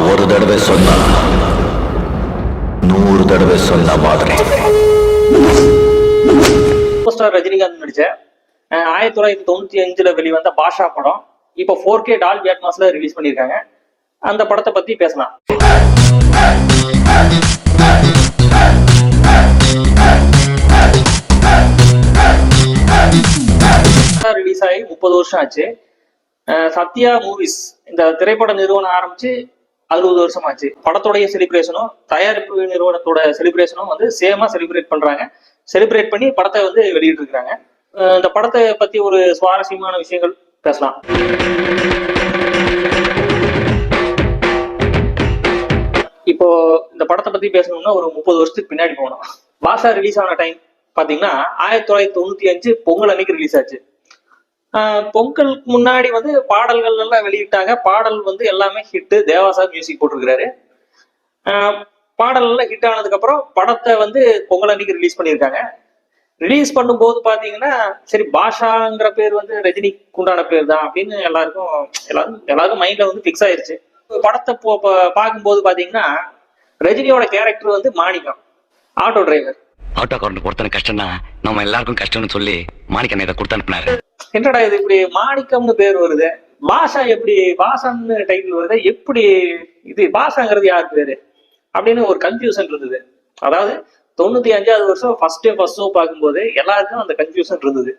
நான் ஒரு தடவை சொன்னா நூறு தடவை சொன்ன மாதிரி. ஸ்டார் ரஜினிகாந்த் நடிச்ச ஆயிரத்தி தொள்ளாயிரத்தி தொண்ணூத்தி அஞ்சுல வெளிவந்த பாஷா படம். இப்போ ஃபோர் கே டால் மாஸ்ல ரிலீஸ் பண்ணியிருக்காங்க அந்த படத்தை பத்தி பேசலாம். ரிலீஸ் ஆகி முப்பது வருஷம் ஆச்சு. சத்யா மூவிஸ் இந்த திரைப்பட நிறுவனம் ஆரம்பிச்சு அறுபது வருஷம் ஆச்சு படத்துடைய செலிப்ரேஷனும் தயாரிப்பு நிறுவனத்தோட செலிப்ரேஷனும் வந்து சேமா செலிப்ரேட் பண்றாங்க. செலிப்ரேட் பண்ணி படத்தை வந்து வெளியிட்டு இருக்காங்க இந்த படத்தை பத்தி ஒரு சுவாரஸ்யமான விஷயங்கள் பேசலாம். இப்போ இந்த படத்தை பத்தி பேசணும்னா ஒரு முப்பது வருஷத்துக்கு பின்னாடி போகணும். பாஷா ரிலீஸ் ஆன டைம் பாத்தீங்கன்னா ஆயிரத்தி தொள்ளாயிரத்தி தொண்ணூத்தி அஞ்சு பொங்கல் அன்னைக்கு ரிலீஸ் ஆச்சு. பொங்கலுக்கு முன்னாடி வந்து பாடல்கள் எல்லாம் வெளியிட்டாங்க. பாடல் வந்து எல்லாமே ஹிட்டு தேவாசா மியூசிக் போட்டிருக்கிறாரு. ஆஹ் பாடல் எல்லாம் ஹிட் ஆனதுக்கு அப்புறம் படத்தை வந்து பொங்கல் அன்னைக்கு ரிலீஸ் பண்ணியிருக்காங்க. ரிலீஸ் பண்ணும்போது பார்த்தீங்கன்னா சரி பாஷாங்கிற பேர் வந்து ரஜினிக்கு உண்டான பேர் தான் அப்படின்னு எல்லாருக்கும் எல்லாரும் எல்லாருக்கும் மைண்டில் வந்து ஃபிக்ஸ் ஆயிருச்சு. படத்தை போ பார்க்கும்போது பார்த்தீங்கன்னா ரஜினியோட கேரக்டர் வந்து மாணிக்கம் ஆட்டோ டிரைவர் கார்டன் கொடுத்தன கஷ்டம்னா நம்ம எல்லாருக்கும் கஷ்டம்னு சொல்லி மாணிக்கம் இதை கொடுத்து அனுப்பினாரு. என்னடா இது இப்படி மாணிக்கம்னு பேர் வருது? பாஷா எப்படி பாஷான்னு டைட்டில் வருது? எப்படி இது பாஷாங்கிறது யார் பேரு? அப்படின்னு ஒரு கன்ஃபியூஷன் இருந்தது. அதாவது தொண்ணூத்தி அஞ்சாவது வருஷம் ஃபர்ஸ்ட் டே ஃபர்ஸ்ட் ஷோ பார்க்கும்போது எல்லாருக்கும் அந்த கன்ஃபியூஷன் இருந்தது.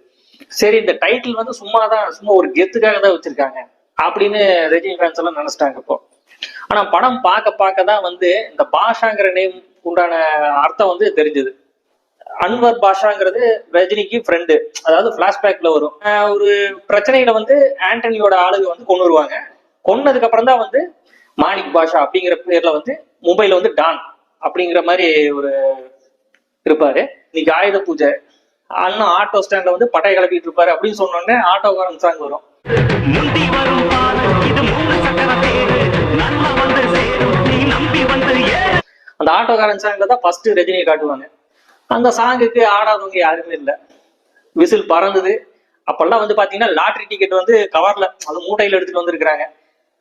சரி இந்த டைட்டில் வந்து சும்மா தான் சும்மா ஒரு கெத்துக்காக தான் வச்சிருக்காங்க அப்படின்னு ரஜினி ஃபேன்ஸ் எல்லாம் நினைச்சிட்டாங்க இப்போ. ஆனா படம் பார்க்க பார்க்க தான் வந்து இந்த பாஷாங்கிற நேம் உண்டான அர்த்தம் வந்து தெரிஞ்சது. அன்வர் பாஷாங்கிறது ரஜினிக்கு ஃப்ரெண்டு அதாவது பிளாஷ்பேக்ல வரும். ஒரு பிரச்சனையில வந்து ஆண்டனியோட ஆளுங்க வந்து கொண்டு வருவாங்க கொன்னதுக்கு அப்புறம் தான் வந்து மாணிக் பாஷா அப்படிங்கிற பேர்ல வந்து மும்பைல வந்து டான் அப்படிங்கிற மாதிரி ஒரு இருப்பாரு. இன்னைக்கு ஆயுத பூஜை. அண்ணன் ஆட்டோ ஸ்டாண்ட்ல வந்து பட்டைய கிளப்பிட்டு இருப்பாரு அப்படின்னு சொன்ன உடனே ஆட்டோக்காரன் சாங் வரும். அந்த ஆட்டோக்காரன் சாங்ல தான் ஃபர்ஸ்ட் ரஜினியை காட்டுவாங்க. அந்த சாங்குக்கு ஆடாதவங்க யாருமே இல்லை. விசில் பறந்தது. அப்பெல்லாம் வந்து பாத்தீங்கன்னா லாட்ரி டிக்கெட் வந்து கவர்ல அது மூட்டையில எடுத்துட்டு வந்திருக்கிறாங்க.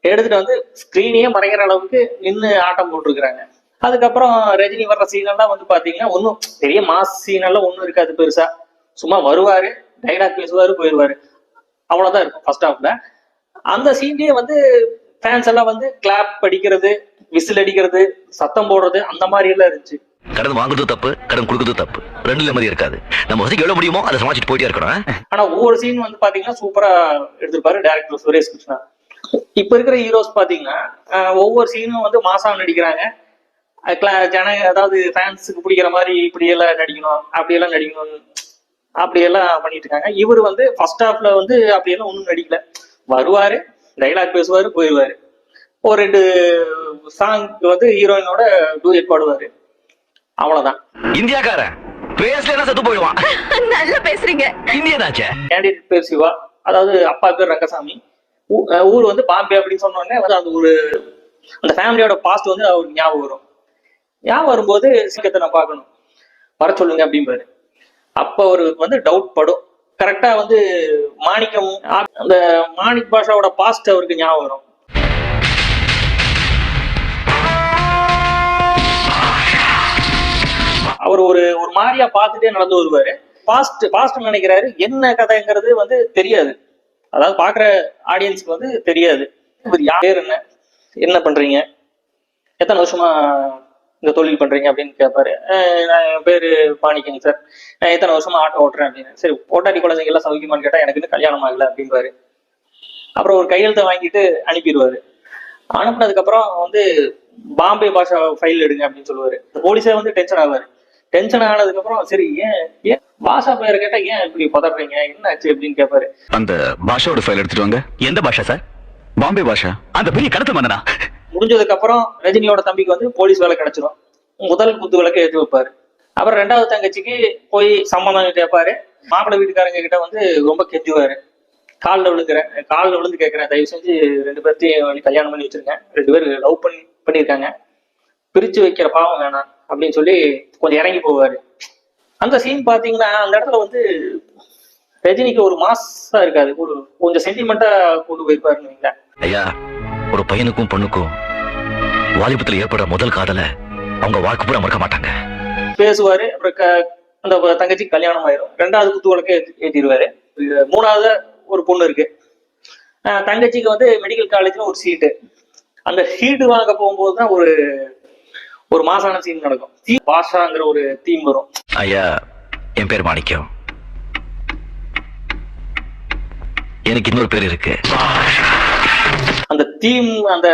எடுத்துட்டு வந்து ஸ்கிரீனையே மறைக்கிற அளவுக்கு நின்று ஆட்டம் போட்டிருக்கிறாங்க. அதுக்கப்புறம் ரஜினி வர்ற சீனெல்லாம் வந்து பாத்தீங்கன்னா ஒன்றும் பெரிய மாஸ் சீனெல்லாம் ஒன்றும் இருக்காது பெருசா. சும்மா வருவாரு டைலாக் பேசுவாரு போயிடுவாரு அவ்வளவுதான் இருக்கும் ஃபர்ஸ்ட் ஹாஃப்ல அந்த சீன்லயே வந்து ஃபேன்ஸ் எல்லாம் வந்து கிளாப் அடிக்கிறது விசில் அடிக்கிறது சத்தம் போடுறது அந்த மாதிரி எல்லாம் இருந்துச்சு. கடன் வாங்குறது தப்பு கடன் கொடுக்குறது தப்பு. ரெண்டு நிம்மதி இருக்காது. நம்ம வசதிக்கு எவ்வளவு முடியுமோ அதை சமாளிச்சுட்டு போயிட்டே இருக்கணும் ஆனா ஒவ்வொரு சீன் வந்து பாத்தீங்கன்னா சூப்பரா எடுத்திருப்பாரு டேரக்டர் சுரேஷ் கிருஷ்ணா. இப்ப இருக்கிற ஹீரோஸ் பாத்தீங்கன்னா ஒவ்வொரு சீனும் வந்து மாசா நடிக்கிறாங்க. ஜன அதாவது ஃபேன்ஸுக்கு பிடிக்கிற மாதிரி இப்படி எல்லாம் நடிக்கணும் அப்படி எல்லாம் நடிக்கணும் அப்படி எல்லாம் பண்ணிட்டு இருக்காங்க. இவர் வந்து ஃபர்ஸ்ட் ஹாஃப்ல வந்து அப்படி எல்லாம் ஒன்றும் நடிக்கல. வருவாரு டைலாக் பேசுவாரு போயிடுவாரு. ஒரு ரெண்டு சாங் வந்து ஹீரோயினோட டூயட் பாடுவாரு. அவ்வளவுதான். இந்தியாக்காரன். பேசலன்னா செத்து போயிடுவான்? நல்லா பேசுறீங்க. இந்தியனாச்சே கேண்டிடேட் பேர் சிவா. அதாவது அப்பா பேர் ரங்கசாமி. ஊர் வந்து பாம்பே அப்படின்னு சொன்ன உடனே வந்து அந்த ஒரு அந்த ஃபேமிலியோட பாஸ்ட் வந்து அவருக்கு ஞாபகம் வரும். ஞாபகம் வரும்போது சீக்கிரத்தை நான் பார்க்கணும். வர சொல்லுங்க அப்படிம்பாரு. அப்ப அவருக்கு வந்து டவுட் படும். கரெக்டா வந்து மாணிக்கம் அந்த மாணிக் பாஷாவோட பாஸ்ட் அவருக்கு ஞாபகம் வரும். அவர் ஒரு ஒரு மாதிரியா பார்த்துட்டே நடந்து வருவாரு. பாஸ்ட் பாஸ்ட் நினைக்கிறாரு. என்ன கதைங்கிறது வந்து தெரியாது. அதாவது பாக்குற ஆடியன்ஸ்க்கு வந்து தெரியாது. இவர் யார் பேர் என்ன என்ன பண்றீங்க? எத்தனை வருஷமா இந்த தொழில் பண்றீங்க அப்படின்னு கேட்பாரு நான் என் பேரு பாணிக்கங்க சார். நான் எத்தனை வருஷமா ஆட்டோ ஓட்டுறேன் அப்படின்னு. சரி ஓட்டாடி குழந்தைங்க எல்லாம் சௌக்கியமான்னு கேட்டா எனக்கு வந்து கல்யாணம் ஆகல அப்படின்பாரு. அப்புறம் ஒரு கையெழுத்தை வாங்கிட்டு அனுப்பிடுவாரு. அனுப்புனதுக்கு அப்புறம் வந்து பாம்பே பாஷா ஃபைல் எடுங்க அப்படின்னு சொல்லுவாரு. போலீஸே வந்து டென்ஷன் ஆவாரு. டென்ஷன் ஆனதுக்கு அப்புறம் சரி ஏன் ஏன் பாஷா பேரை கேட்டா ஏன் இப்படி பதறீங்க? என்ன ஆச்சு அப்படின்னு கேட்பாரு அந்த பாஷாவோட ஃபைல் எடுத்துட்டு வாங்க. எந்த பாஷா சார்? பாம்பே பாஷா. அந்த பெரிய கடத்த மன்னனா? முடிஞ்சதுக்கு அப்புறம் ரஜினியோட தம்பிக்கு வந்து போலீஸ் வேலை கிடைச்சிரும். முதல் குத்து விளக்கு ஏற்றி வைப்பாரு. அப்புறம் ரெண்டாவது தங்கச்சிக்கு போய் சம்மந்தம் கேட்பாரு. மாப்பிள்ளை வீட்டுக்காரங்க கிட்ட வந்து ரொம்ப கெஞ்சுவாரு. காலில் விழுக்கிறேன் காலில் விழுந்து கேட்கறேன். தயவு செஞ்சு ரெண்டு பேர்த்தையும் கல்யாணம் பண்ணி வச்சிருக்கேன் ரெண்டு பேர் லவ் பண்ணி பண்ணியிருக்காங்க. பிரிச்சு வைக்கிற பாவம் வேணாம். அப்படின்னு சொல்லி கொஞ்சம் இறங்கி போவாரு. அந்த சீன் பாத்தீங்கன்னா அந்த இடத்துல வந்து ரஜினிக்கு ஒரு மாசா இருக்காது. ஒரு கொஞ்சம் சென்டிமெண்டா கொண்டு போயிருப்பாருன்னு ஐயா ஒரு பையனுக்கும் பொண்ணுக்கும் வாலிபத்துல ஏற்படுற முதல் காதல அவங்க வாழ்க்கை பூரா மறக்க மாட்டாங்க. பேசுவாரு அப்புறம் அந்த தங்கச்சி கல்யாணம் ஆயிரும். ரெண்டாவது குத்து வழக்கை ஏற்றிடுவாரு மூணாவது ஒரு பொண்ணு இருக்கு. தங்கச்சிக்கு வந்து மெடிக்கல் காலேஜ்ல ஒரு சீட்டு அந்த சீட்டு வாங்க போகும்போது தான் ஒரு ஒரு மாசான சீன் நடக்கும். தீ பாஷாங்கிற ஒரு தீம் வரும். ஐயா என் பேர் மாணிக்கம். எனக்கு இன்னொரு பேர் இருக்கு. அந்த தீம் அந்த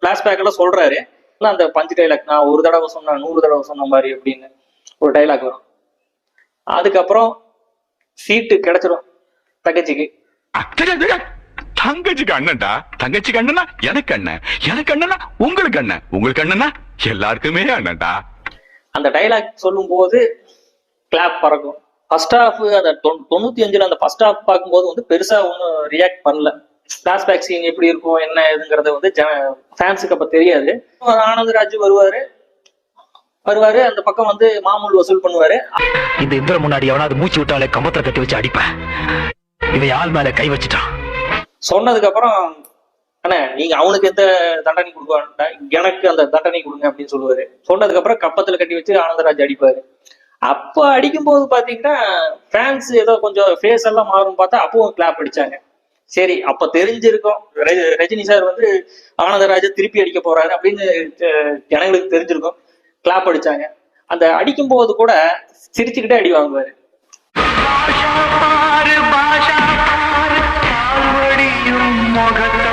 பிளாஷ்பேக் எல்லாம் சொல்றாரு. அந்த பஞ்சு டைலாக் நான் ஒரு தடவை சொன்னா நூறு தடவை சொன்ன மாதிரி அப்படின்னு ஒரு டைலாக் வரும். அதுக்கப்புறம் சீட்டு கிடைச்சிரும். தங்கச்சிக்கு தங்கச்சிக்கு அண்ணன்டா. தங்கச்சிக்கு அண்ணனா எனக்கு அண்ணன். எனக்கு அண்ணனா உங்களுக்கு அண்ணன். உங்களுக்கு அண்ணனா எல்லாருக்குமே அண்ணன்டா. அந்த டைலாக் சொல்லும்போது கிளாப் பறக்கும். ஃபர்ஸ்ட் ஹாஃப் அந்த தொண்ணூ- தொண்ணூத்தி அஞ்சுல அந்த ஃபர்ஸ்ட் ஹாஃப் பார்க்கும்போது வந்து பெருசா ஒன்றும் ரியாக்ட் பண்ணல. ஃபிளாஷ்பேக் சீன் எப்படி இருக்கும் என்ன ஏதுங்கிறது வந்து ஜன ஃபேன்ஸுக்கு அப்ப தெரியாது. ஆனந்தராஜ் வருவாரு. வருவாரு அந்த பக்கம் வந்து மாமூல் வசூல் பண்ணுவாரு. இந்த இந்திர முன்னாடி எவனாவது மூச்சு விட்டாலே கம்பத்துல கட்டி வச்சு அடிப்பேன். இவன் ஆள் மேல கை வச்சுட்டான். சொன்னதுக்கு அப்புறம் அண்ணா நீங்க அவனுக்கு எந்த தண்டனை கொடுக்க எனக்கு அந்த தண்டனை கொடுங்க அப்படின்னு சொல்லுவாரு. சொன்னதுக்கு அப்புறம் கப்பத்துல கட்டி வச்சு ஆனந்தராஜ் அடிப்பாரு. அப்ப அடிக்கும்போது பாத்தீங்கன்னா ஃபேன்ஸ் ஏதோ கொஞ்சம் ஃபேஸ் எல்லாம் மாறும் பார்த்தா அப்பவும் கிளாப் அடிச்சாங்க. சரி அப்ப தெரிஞ்சிருக்கும். ரஜினி சார் வந்து ஆனந்தராஜ திருப்பி அடிக்க போறாரு அப்படின்னு ஜனங்களுக்கு தெரிஞ்சிருக்கும். கிளாப் அடிச்சாங்க. அந்த அடிக்கும் போது கூட சிரிச்சுக்கிட்டே அடி வாங்குவாரு. பாஷா பாரு பாஷா பாரு முகத்தை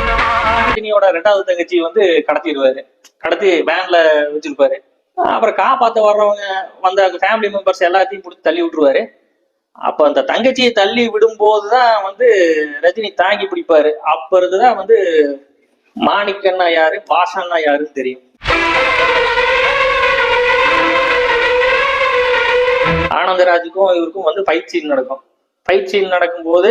ரஜினியோட ரெண்டாவது தங்கச்சி வந்து கடத்திடுவாரு. கடத்தி வேன்ல வச்சிருப்பாரு. அப்புறம் காப்பாத்த வர்றவங்க வந்த ஃபேமிலி மெம்பர்ஸ் எல்லாத்தையும் பிடிச்சி தள்ளி விட்டுருவாரு. அப்ப அந்த தங்கச்சியை தள்ளி விடும்போதுதான் வந்து ரஜினி தாங்கி பிடிப்பாரு. அப்ப இருந்துதான் வந்து மாணிக்கண்ணா யாரு பாஷன்னா யாருன்னு தெரியும். ஆனந்தராஜுக்கும் இவருக்கும் வந்து பயிற்சி நடக்கும். பயிற்சியில் நடக்கும்போது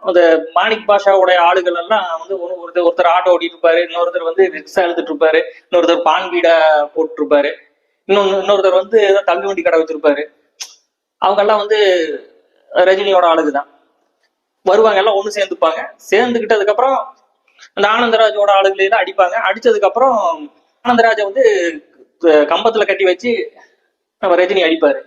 அந்த மாணிக் பாஷாவுடைய ஆளுகள் எல்லாம் வந்து ஒரு- ஒருத்தர் ஒருத்தர் ஆட்டோ ஓட்டிட்டு இருப்பாரு இன்னொருத்தர் வந்து ரிக்ஷா எடுத்துட்டு இருப்பாரு இன்னொருத்தர் பான் வீடா போட்டு இருப்பாரு இன்னொன்னு இன்னொருத்தர் வந்து ஏதோ தள்ளு வண்டி கடை வச்சிருப்பாரு. அவங்க எல்லாம் வந்து ரஜினியோட ஆளுங்க தான் வருவாங்க எல்லாம் ஒண்ணு சேர்ந்துப்பாங்க. சேர்ந்துக்கிட்டதுக்கு அப்புறம் அந்த ஆனந்தராஜோட ஆளுகளை எல்லாம் அடிப்பாங்க. அடிச்சதுக்கு அப்புறம் ஆனந்தராஜை வந்து கம்பத்துல கட்டி வச்சு நம்ம ரஜினி அடிப்பாரு.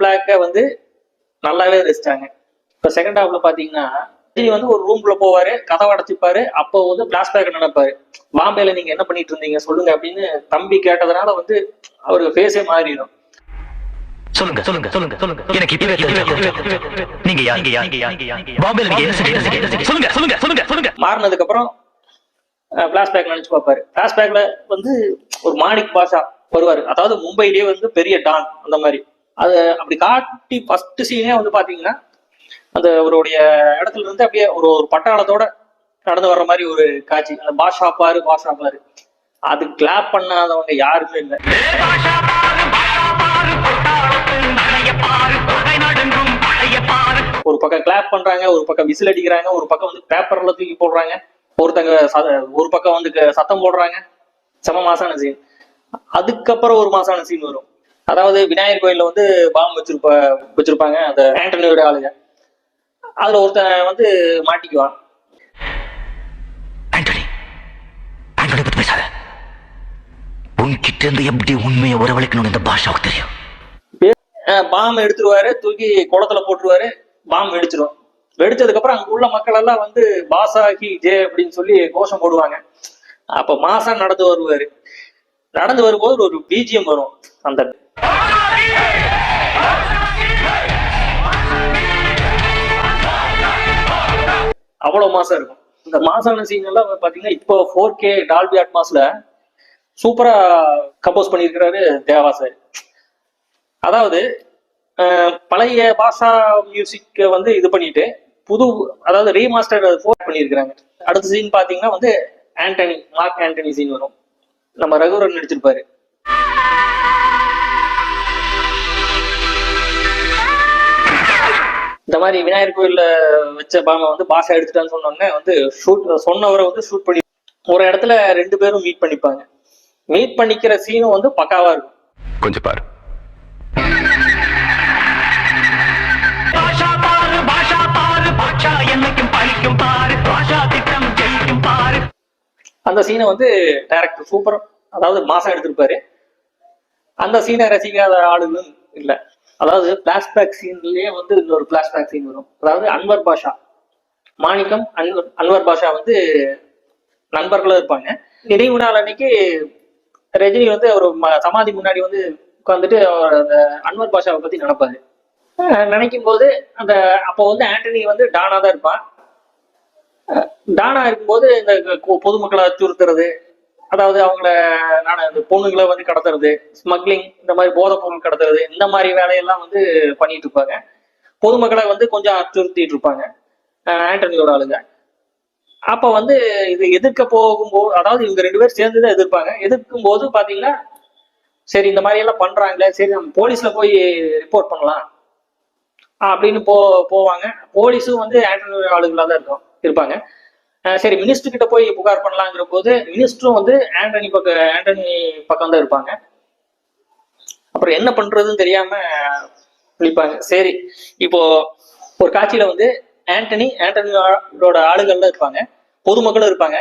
பிளாக்க வந்து நல்லாவே ரசிச்சாங்க இப்ப செகண்ட் ஹாஃப்ல பாத்தீங்கன்னா ரஜினி வந்து ஒரு ரூம்குள்ள போவாரு கதவை அடைச்சிப்பாரு அப்போ வந்து பிளாஷ்பேக் நடப்பாரு. பாம்பேல நீங்க என்ன பண்ணிட்டு இருந்தீங்க? சொல்லுங்க அப்படின்னு தம்பி கேட்டதுனால வந்து அவருக்கு ஃபேஸே மாறிடும். சொல்லுங்க சொல்லுங்க சொல்லுங்க சொல்லுங்க. எனக்கு இப்பவே. நீங்க யார்? பாம்பேல நீங்க சொல்லுங்க சொல்லுங்க சொல்லுங்க சொல்லுங்க. மாறினதுக்கு அப்புறம் பிளாஷ்பேக் நினைச்சு பார்ப்பாரு. பிளாஷ்பேக்ல வந்து ஒரு மாணிக் பாஷா வருவாரு. அதாவது மும்பையிலேயே வந்து பெரிய டான் அந்த மாதிரி. அது அப்படி காட்டி ஃபர்ஸ்ட் சீனே வந்து பாத்தீங்கன்னா அந்த அவருடைய இடத்துல இருந்து அப்படியே ஒரு ஒரு பட்டாளத்தோட நடந்து வர்ற மாதிரி ஒரு காட்சி. அந்த பாஷா பாரு பாஷா பாரு. அது கிளாப் பண்ணாதவங்க யாருமே இல்லை. ஒரு பக்கம் கிளாப் பண்றாங்க ஒரு பக்கம் விசில் அடிக்கிறாங்க ஒரு பக்கம் வந்து பேப்பர்ல தூக்கி போடுறாங்க. ஒருத்தங்க சத- ஒரு பக்கம் வந்து சத்தம் போடுறாங்க. செம மாசான சீன் அதுக்கப்புறம் ஒரு மாசான சீன் வரும். அதாவது விநாயகர் கோயில்ல வந்து பாம்பு வச்சிருப்ப வச்சிருப்பாங்க அந்த ஆண்டனியோட ஆளுங்க. அதுல ஒருத்தன் வந்து மாட்டிக்குவான். ஆண்டனி ஆண்டனி பத்தி பேசாத. உன்கிட்ட இருந்து எப்படி உண்மையை வரவழைக்கணும்னு இந்த பாஷாவுக்கு தெரியும்? பாம்பு எடுத்துருவாரு தூக்கி குளத்துல போட்டுருவாரு பாம்பு வெடிச்சிரும். வெடிச்சதுக்கு அப்புறம் அங்க உள்ள மக்கள் எல்லாம் வந்து பாசாகி ஜே அப்படின்னு சொல்லி கோஷம் போடுவாங்க. அப்ப மாசா நடந்து வருவாரு. நடந்து வரும்போது ஒரு பிஜிஎம் வரும். அந்த அவ்வளோ மாசம் இருக்கும். இந்த மாசான சீன் எல்லாம் பாத்தீங்கன்னா இப்போ ஃபோர் கே டால்பி அட்மாஸ்ல சூப்பரா கம்போஸ் பண்ணியிருக்கிறாரு தேவா சார் அதாவது பழைய பாஷா மியூசிக்கை வந்து இது பண்ணிட்டு புது அதாவது ரீமாஸ்டர் ஃபோர் பண்ணியிருக்கிறாங்க. அடுத்த சீன் பார்த்தீங்கன்னா வந்து ஆண்டனி மார்க் ஆண்டனி சீன் வரும். நம்ம ரகுவரன் நடிச்சிருப்பாரு. இந்த மாதிரி விநாயகர் கோயில்ல வச்ச பாமை வந்து பாஷா எடுத்துட்டான்னு சொன்னோடனே வந்து ஷூட் சொன்னவரை வந்து ஷூட் பண்ணி ஒரு இடத்துல ரெண்டு பேரும் மீட் பண்ணிப்பாங்க. மீட் பண்ணிக்கிற சீனும் வந்து பக்காவா இருக்கும். கொஞ்சம் பாரு. அந்த சீனை வந்து டைரக்டர் சூப்பர். அதாவது மாசம் எடுத்திருப்பாரு. அந்த சீனை ரசிக்காத ஆளுங்களும் இல்ல. அதாவது பிளாஷ்பேக் சீன்லயே வந்து இன்னொரு பிளாஷ்பேக் சீன் வரும். அதாவது அன்வர் பாஷா. மாணிக்கம் அன்வர் அன்வர் பாஷா வந்து நண்பர்களும் இருப்பாங்க. நினைவு நாள் அன்னைக்கு ரஜினி வந்து அவர் சமாதி முன்னாடி வந்து உட்காந்துட்டு அவர் அந்த அன்வர் பாஷாவை பத்தி நினைப்பாரு. நினைக்கும் போது அந்த அப்போ வந்து ஆண்டனி வந்து டானா தான் இருப்பான் டானா இருக்கும்போது இந்த பொதுமக்களை அச்சுறுத்துறது அதாவது அவங்கள நான் இந்த பொண்ணுங்களை வந்து கடத்துறது ஸ்மக்லிங் இந்த மாதிரி போதைப் பொருள் கடத்துறது இந்த மாதிரி வேலையெல்லாம் வந்து பண்ணிட்டு இருப்பாங்க. பொதுமக்களை வந்து கொஞ்சம் அச்சுறுத்திட்டு இருப்பாங்க. ஆண்டனியோட ஆளுங்க. அப்ப வந்து இது எதிர்க்க போகும்போது அதாவது இவங்க ரெண்டு பேரும் சேர்ந்து தான் எதிர்ப்பாங்க. எதிர்க்கும் போது பாத்தீங்கன்னா சரி இந்த மாதிரி எல்லாம் பண்றாங்களே சரி நம்ம போலீஸ்ல போய் ரிப்போர்ட் பண்ணலாம். அப்படின்னு போ போவாங்க. போலீஸும் வந்து ஆண்டனியோட ஆளுங்களா தான் இருக்கும் இருப்பாங்க. சரி மினிஸ்டர் கிட்ட போய் புகார் பண்ணலாங்கிற போது மினிஸ்டரும் வந்து ஆண்டனி பக்கம் ஆண்டனி பக்கம் தான் இருப்பாங்க. அப்புறம் என்ன பண்றதுன்னு தெரியாம நிற்பாங்க சரி இப்போ ஒரு காட்சியில வந்து ஆண்டனி ஆண்டனியோட ஆளுகள்லாம் இருப்பாங்க. பொதுமக்களும் இருப்பாங்க.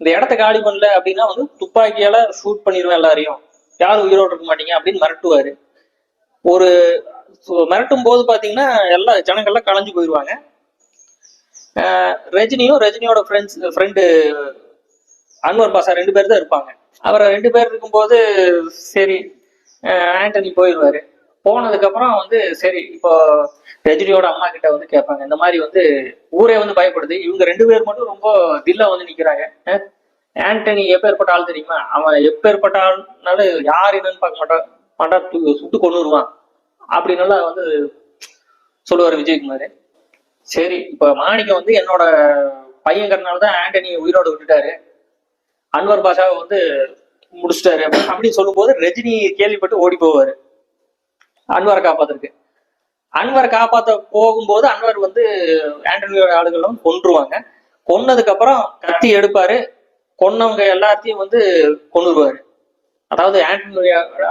இந்த இடத்த காலி பண்ணல அப்படின்னா வந்து துப்பாக்கியால ஷூட் பண்ணிடுவேன் எல்லாரையும். யாரும் உயிரோடு இருக்க மாட்டீங்க அப்படின்னு மிரட்டுவாரு. ஒரு மிரட்டும் போது பாத்தீங்கன்னா எல்லா ஜனங்கள்லாம் கலைஞ்சு போயிடுவாங்க ரஜினியும் ரஜினியோட ஃப்ரெண்ட்ஸ் ஃப்ரெண்டு அன்வர் பாஷா ரெண்டு பேர் தான் இருப்பாங்க. அவர் ரெண்டு பேர் இருக்கும்போது சரி ஆண்டனி போயிடுவாரு போனதுக்கப்புறம் வந்து சரி இப்போ ரஜினியோட அம்மா கிட்ட வந்து கேட்பாங்க. இந்த மாதிரி வந்து ஊரே வந்து பயப்படுது. இவங்க ரெண்டு பேர் மட்டும் ரொம்ப தில்லா வந்து நிக்கிறாங்க. ஆண்டனி எப்பேற்பட்ட ஆள் தெரியுமா? அவன் எப்பேற்பட்ட ஆள்னால யார் என்னன்னு பார்க்க மாட்டான் மாட்டா சுட்டு கொண்டு வருவான் அப்படின்னு வந்து சொல்லுவார் விஜயகுமார். சரி இப்ப மாணிக்கம் வந்து என்னோட பையங்கிறனால தான் ஆண்டனி உயிரோட விட்டுட்டாரு. அன்வர் பாஷாவை வந்து முடிச்சிட்டாரு. அப்படின்னு சொல்லும்போது ரஜினி கேள்விப்பட்டு ஓடி போவாரு. அன்வரை காப்பாத்துறதுக்கு. அன்வரை காப்பாத்த போகும்போது அன்வர் வந்து ஆண்டனியோட ஆளுகளும் கொன்றுவாங்க. கொன்னதுக்கு அப்புறம் கத்தி எடுப்பாரு. கொன்னவங்க எல்லாத்தையும் வந்து கொண்டுருவாரு அதாவது ஆண்டனியோட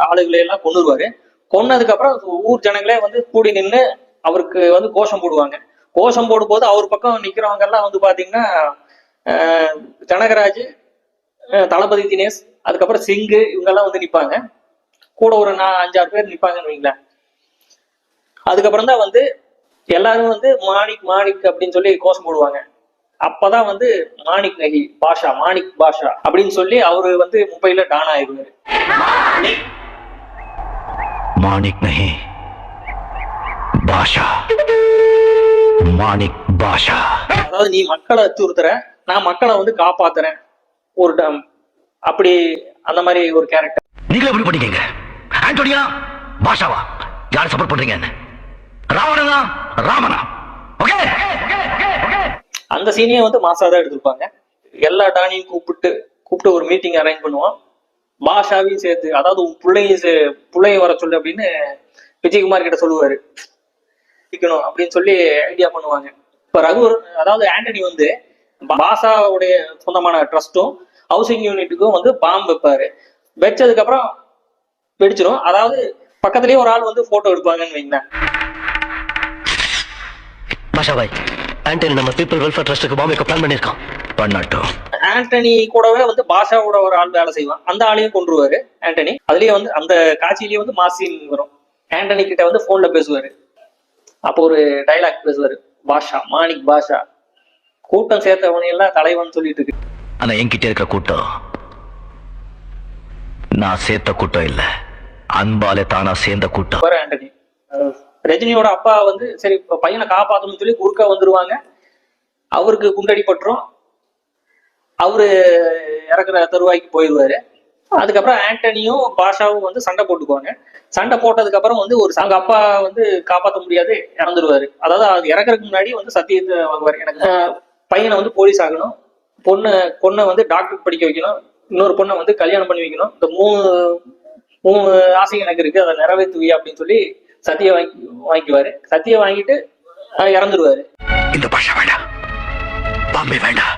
ஆளுகளை எல்லாம் கொன்னுருவாரு. கொன்னதுக்கு அப்புறம் ஊர் ஜனங்களே வந்து கூடி நின்று அவருக்கு வந்து கோஷம் போடுவாங்க. கோஷம் போடும்போது அவர் பக்கம் நிக்கிறவங்க எல்லாம் வந்து பாத்தீங்கன்னா கனகராஜ் தளபதி தினேஷ் அதுக்கப்புறம் சிங்கு இவங்கெல்லாம் வந்து நிப்பாங்க. கூட ஒரு நான் அஞ்சாறு பேர் நிற்பாங்கன்னு வைங்களேன். அதுக்கப்புறம் தான் வந்து எல்லாரும் வந்து மாணிக் மாணிக் அப்படின்னு சொல்லி கோஷம் போடுவாங்க. அப்பதான் வந்து மாணிக் நகி பாஷா மாணிக் பாஷா அப்படின்னு சொல்லி அவரு வந்து மும்பையில டான் ஆயிருவாரு மாணிக் நகி பாஷா. மாணிக் பாஷா. அதாவது நீ மக்களை அச்சுறுத்துற நான் மக்களை வந்து காப்பாத்துறேன். ஒரு டம் அப்படி அந்த மாதிரி ஒரு கேரக்டர் நீங்களே எப்படி பண்ணிக்கங்க? ஆண்டோனியா பாஷாவா? யாரை சப்போர்ட் பண்றீங்க ராவணனா ராமனா? ஓகே அந்த சீனியை வந்து மாசா தான் எடுத்திருப்பாங்க. எல்லா டானியும் கூப்பிட்டு கூப்பிட்டு ஒரு மீட்டிங் அரேஞ்ச் பண்ணுவான். பாஷாவையும் சேர்த்து அதாவது உன் பிள்ளைய பிள்ளைய வர சொல்லு அப்படின்னு விஜயகுமார் கிட்ட சொல்லுவாரு. இருக்கணும் அப்படின்னு சொல்லி ஐடியா பண்ணுவாங்க. இப்ப ரகு அதாவது ஆண்டனி வந்து பாஷாவுடைய சொந்தமான ட்ரஸ்ட்டும் ஹவுசிங் யூனிட்டுக்கும் வந்து பாம்பு வைப்பாரு. வச்சதுக்கு அப்புறம் வெடிச்சிரும் அதாவது பக்கத்துலயே ஒரு ஆள் வந்து போட்டோ எடுப்பாங்கன்னு வைங்களேன். பாஷா பாய் ஆண்டனி நம்ம பீப்புள் வெல்ஃபேர் ட்ரஸ்ட்டுக்கு பாம்பேக்கு பிளான் பண்ணியிருக்கான். பண்ணட்டும். ஆண்டனி கூடவே வந்து பாஷாவோட ஒரு ஆள் வேலை செய்வான். அந்த ஆளையும் கொண்டுருவாரு ஆண்டனி. அதுலயே வந்து அந்த காட்சியிலேயே வந்து மாசின் வரும். ஆண்டனி கிட்ட வந்து போன்ல பேசுவாரு. அப்போ ஒரு டைலாக் பேசுவாரு. பாஷா மாணிக் பாஷா. கூட்டம் சேர்த்தவனை எல்லாம் தலைவன் சொல்லிட்டு இருக்கு. ஆனா என்கிட்ட இருக்கிற கூட்டம் நான் சேர்த்த கூட்டம் இல்ல. அன்பாலே தானா சேர்ந்த கூட்டம். ஆண்டனி. ரஜினியோட அப்பா வந்து சரி பையனை காப்பாத்தணும்னு சொல்லி குறுக்கா வந்துருவாங்க. அவருக்கு குண்டடி பட்டுரும். அவரு இறக்குற தருவாய்க்கு போயிடுவாரு அதுக்கப்புறம் ஆண்டனியும் பாஷாவும் வந்து சண்டை போட்டுக்குவாங்க. சண்டை போட்டதுக்கு அப்புறம் வந்து ஒரு அவங்க அப்பா வந்து காப்பாற்ற முடியாது இறந்துருவாரு. அதாவது அது இறக்குறதுக்கு முன்னாடி வந்து சத்தியத்தை வாங்குவார். எனக்கு பையனை வந்து போலீஸ் ஆகணும். பொண்ணு பொண்ணை வந்து டாக்டர் படிக்க வைக்கணும். இன்னொரு பொண்ணை வந்து கல்யாணம் பண்ணி வைக்கணும். இந்த மூணு மூணு ஆசை எனக்கு இருக்கு. அதை நிறைவேற்றுவி அப்படின்னு சொல்லி சத்திய வாங்கி வாங்கிக்குவாரு. சத்திய வாங்கிட்டு இறந்துருவாரு. இந்த பாஷா வேண்டாம். பாம்பே வேண்டாம்.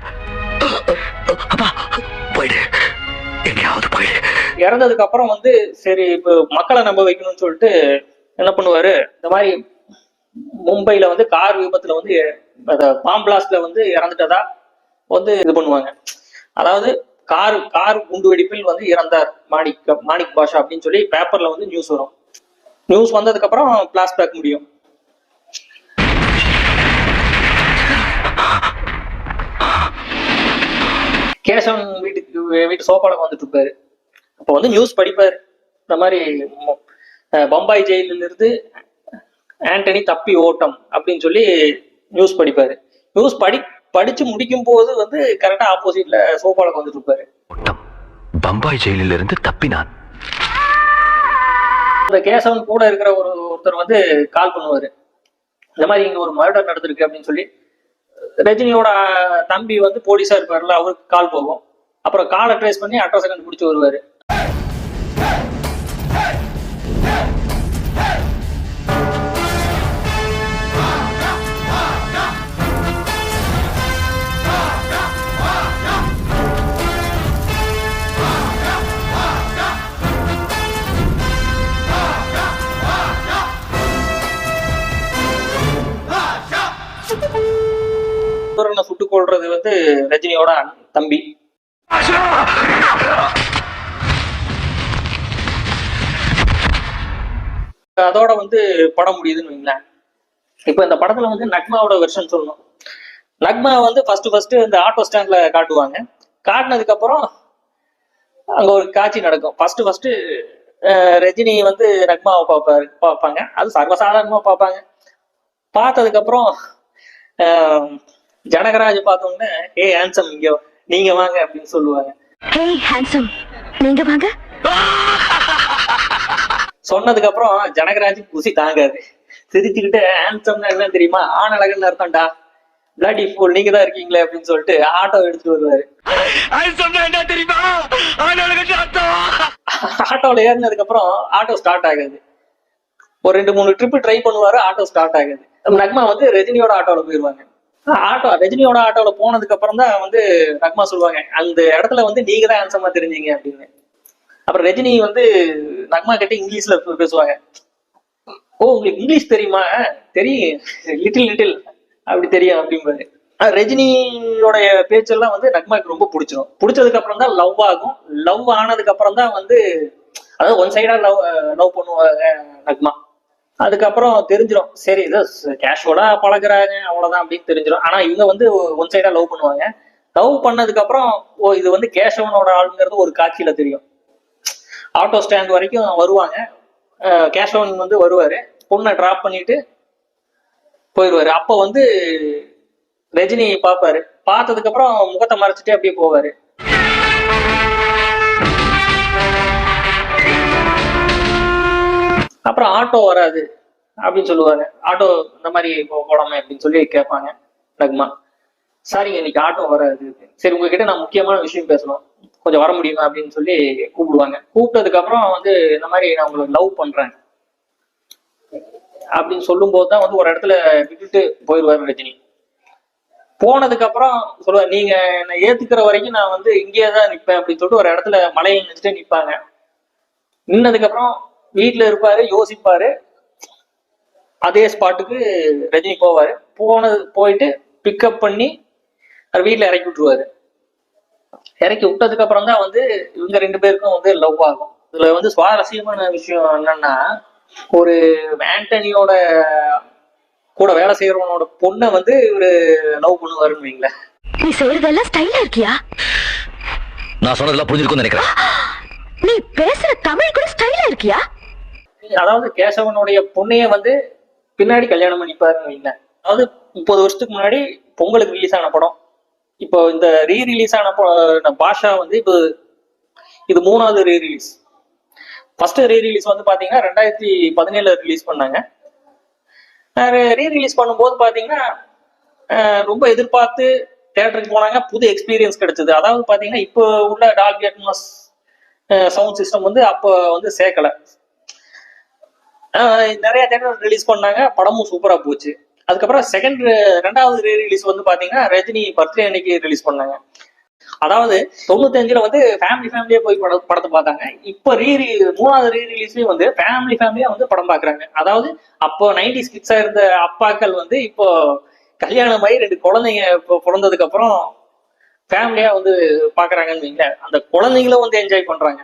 எங்கேயாவது போயிடு இறந்ததுக்கு அப்புறம் வந்து சரி இப்போ மக்களை நம்ப வைக்கணும்னு சொல்லிட்டு என்ன பண்ணுவாரு? இந்த மாதிரி மும்பைல வந்து கார் விபத்துல வந்து பாம் பிளாஸ்ட்ல வந்து இறந்துட்டதா வந்து இது பண்ணுவாங்க. அதாவது கார் கார் குண்டு வெடிப்பில் வந்து இறந்தார் மாணிக் மாணிக் பாஷா அப்படின்னு சொல்லி பேப்பர்ல வந்து நியூஸ் வரும். நியூஸ் வந்ததுக்கு அப்புறம் பிளாஸ்பேக் முடியும். கேசவன் வீட்டுக்கு வீட்டு சோபால வந்துட்டு இருப்பாரு. அப்போ வந்து நியூஸ் படிப்பாரு. இந்த மாதிரி பம்பாய் ஜெயிலில் இருந்து ஆண்டனி தப்பி ஓட்டம் அப்படின்னு சொல்லி நியூஸ் படிப்பாரு. நியூஸ் படி படிச்சு முடிக்கும் போது வந்து கரெக்டா ஆப்போசிட்ல சோபால வந்துட்டு இருப்பாரு. ஓட்டம். பம்பாய் ஜெயிலில் இருந்து தப்பினான். அந்த கேசவன் கூட இருக்கிற ஒரு ஒருத்தர் வந்து கால் பண்ணுவாரு. இந்த மாதிரி இங்க ஒரு மர்டர் நடந்திருக்கு அப்படின்னு சொல்லி ரஜினியோட தம்பி வந்து போலீஸா இருப்பார்ல அவருக்கு கால் போகும். அப்புறம் காலை ட்ரேஸ் பண்ணி அட்ரஸ் கண்டுபிடிச்சு வருவாரு. சூரனை சுட்டுக் கொள்றது வந்து ரஜினியோட தம்பி. அதோட வந்து படம் முடியுதுன்னு வைங்களேன். இப்போ இந்த படத்துல வந்து நக்மாவோட வெர்ஷன் சொல்லணும். நக்மா வந்து ஃபர்ஸ்ட் ஃபர்ஸ்ட் இந்த ஆட்டோ ஸ்டாண்ட்ல காட்டுவாங்க. காட்டினதுக்கு அப்புறம் அங்க ஒரு காட்சி நடக்கும். ஃபர்ஸ்ட் ஃபர்ஸ்ட் ரஜினி வந்து நக்மாவை பார்ப்பாரு பார்ப்பாங்க. அது சர்வசாதாரணமா பார்ப்பாங்க. பார்த்ததுக்கு அப்புறம் ஜனகராஜ் பார்த்தோன்னே ஏ ஹேண்ட்ஸம் இங்க நீங்க வாங்க அப்படின்னு சொல்லுவாங்க. ஹே ஹேண்ட்ஸம் நீங்க வாங்க. சொன்னதுக்கு அப்புறம் ஜனகராஜ் குசி தாங்காது. சிரிச்சுக்கிட்டு ஹேண்ட்ஸம்னா என்ன தெரியுமா? ஆண் அழகுன்னு அர்த்தம்டா. பிளாடி ஃபூல் நீங்க தான் இருக்கீங்களே அப்படின்னு சொல்லிட்டு ஆட்டோ எடுத்துட்டு வருவாரு. என்ன தெரியுமா? அர்த்தம். ஆட்டோல ஏறினதுக்கு அப்புறம் ஆட்டோ ஸ்டார்ட் ஆகாது. ஒரு ரெண்டு மூணு ட்ரிப் ட்ரை பண்ணுவாரு ஆட்டோ ஸ்டார்ட் ஆகாது. நக்மா வந்து ரஜினியோட ஆட்டோல போயிருவாங்க. ஆட்டோ ரஜினியோட ஆட்டோல போனதுக்கு அப்புறம் தான் வந்து நக்மா சொல்லுவாங்க அந்த இடத்துல வந்து நீங்க தான் ஆன்சமா தெரிஞ்சீங்க அப்படின்னு. அப்புறம் ரஜினி வந்து நக்மா கிட்ட இங்கிலீஷ்ல பேசுவாங்க. ஓ உங்களுக்கு இங்கிலீஷ் தெரியுமா? தெரியும். Little little. அப்படி தெரியும் அப்படிம்பாரு. ரஜினியோடைய பேச்செல்லாம் வந்து நக்மாக்கு ரொம்ப பிடிச்சிரும். பிடிச்சதுக்கு அப்புறம் தான் லவ் ஆகும். லவ் ஆனதுக்கு அப்புறம் தான் வந்து அதாவது ஒன் சைடா லவ் லவ் பண்ணுவாங்க நக்மா அதுக்கப்புறம் தெரிஞ்சிடும் சரி இது கேஷுவலா பழகுறாங்க அவ்வளவுதான் அப்படின்னு தெரிஞ்சிடும் ஆனா இவங்க வந்து ஒன் சைடா லவ் பண்ணுவாங்க. லவ் பண்ணதுக்கு அப்புறம் ஓ இது வந்து கேஷவனோட ஆளுங்கிறது ஒரு காட்சியில தெரியும். ஆட்டோ ஸ்டாண்ட் வரைக்கும் வருவாங்க. கேஷவன் வந்து வருவாரு. பொண்ணை டிராப் பண்ணிட்டு போயிடுவாரு அப்போ வந்து ரஜினி பார்ப்பாரு. பார்த்ததுக்கு அப்புறம் முகத்தை மறைச்சிட்டு அப்படியே போவாரு. அப்புறம் ஆட்டோ வராது அப்படின்னு சொல்லுவாங்க. ஆட்டோ இந்த மாதிரி போ- அப்படின்னு சொல்லி கேட்பாங்க. நக்மா சாரிங்க இன்னைக்கு ஆட்டோ வராது. சரி உங்ககிட்ட நான் முக்கியமான விஷயம் பேசணும். கொஞ்சம் வர முடியுமா அப்படின்னு சொல்லி கூப்பிடுவாங்க. கூப்பிட்டதுக்கு அப்புறம் வந்து இந்த மாதிரி நான் உங்களுக்கு லவ் பண்றேன். அப்படின்னு சொல்லும்போது தான் வந்து ஒரு இடத்துல விட்டுட்டு போயிடுவாரு ரஜினி. போனதுக்கு அப்புறம் சொல்லுவார் நீங்க என்னை ஏத்துக்கிற வரைக்கும் நான் வந்து இங்கேயே தான் நிப்பேன் அப்படின்னு சொல்லிட்டு ஒரு இடத்துல மலையை நினைச்சிட்டு நிப்பாங்க. நின்னதுக்கு அப்புறம் வீட்டுல இருப்பாரு யோசிப்பாரு. அதே ஸ்பாட்டுக்கு ரஜினி போவாரு. போனது போயிட்டு பிக்கப் பண்ணி அவர் வீட்டுல இறக்கி விட்டுருவாரு. இறக்கி விட்டதுக்கு அப்புறம் தான் வந்து இவங்க ரெண்டு பேருக்கும் வந்து லவ் ஆகும். இதுல வந்து சுவாரஸ்யமான விஷயம் என்னன்னா ஒரு ஆண்டனியோட கூட வேலை செய்யறவனோட பொண்ணை வந்து இவரு லவ் பண்ணுவாருன்னு வைங்களேன். நீ செய்யறதெல்லாம் ஸ்டைலா இருக்கியா? நான் சொன்னதெல்லாம் புரிஞ்சிருக்கும்னு நினைக்கிறேன். நீ பேசுற தமிழ் கூட ஸ்டைலா இருக்கியா? அதாவது கேசவனுடைய பொண்ணைய வந்து பின்னாடி கல்யாணம் பண்ணிப்பாருன்னு வைங்களேன் அதாவது முப்பது வருஷத்துக்கு முன்னாடி பொங்கலுக்கு ரிலீஸ் ஆன படம். இப்போ இந்த ரீ ரிலீஸ் ஆன ப- பாஷா வந்து இப்போ இது மூணாவது re release first re release வந்து பாத்தீங்கன்னா ரெண்டாயிரத்தி பதினேழுல ரிலீஸ் பண்ணாங்க. ரீ ரிலீஸ் பண்ணும்போது பாத்தீங்கன்னா ரொம்ப எதிர்பார்த்து தேட்டருக்கு போனாங்க. புது எக்ஸ்பீரியன்ஸ் கிடைச்சது. அதாவது பாத்தீங்கன்னா இப்போ உள்ள டால்பி அட்மாஸ் சவுண்ட் சிஸ்டம் வந்து அப்போ வந்து சேர்க்கல. நிறைய தேட்டர் ரிலீஸ் பண்ணாங்க. படமும் சூப்பரா போச்சு. அதுக்கப்புறம் செகண்ட் ரெண்டாவது ரீ ரிலீஸ் வந்து பாத்தீங்கன்னா ரஜினி பர்த்டே அன்னைக்கு ரிலீஸ் பண்ணாங்க. அதாவது தொண்ணூத்தஞ்சுல வந்து ஃபேமிலி ஃபேமிலியா போய் படம் படத்தை பார்த்தாங்க. இப்போ ரீ மூணாவது ரீ ரிலீஸ்லயும் வந்து ஃபேமிலி ஃபேமிலியா வந்து படம் பாக்குறாங்க அதாவது அப்போ நைன்டி கிட்ஸா இருந்த அப்பாக்கள் வந்து இப்போ கல்யாணம் ஆகி ரெண்டு குழந்தைங்க இப்போ பிறந்ததுக்கு அப்புறம் ஃபேமிலியா வந்து பாக்குறாங்கன்னு வைங்களேன். அந்த குழந்தைங்களும் வந்து என்ஜாய் பண்றாங்க.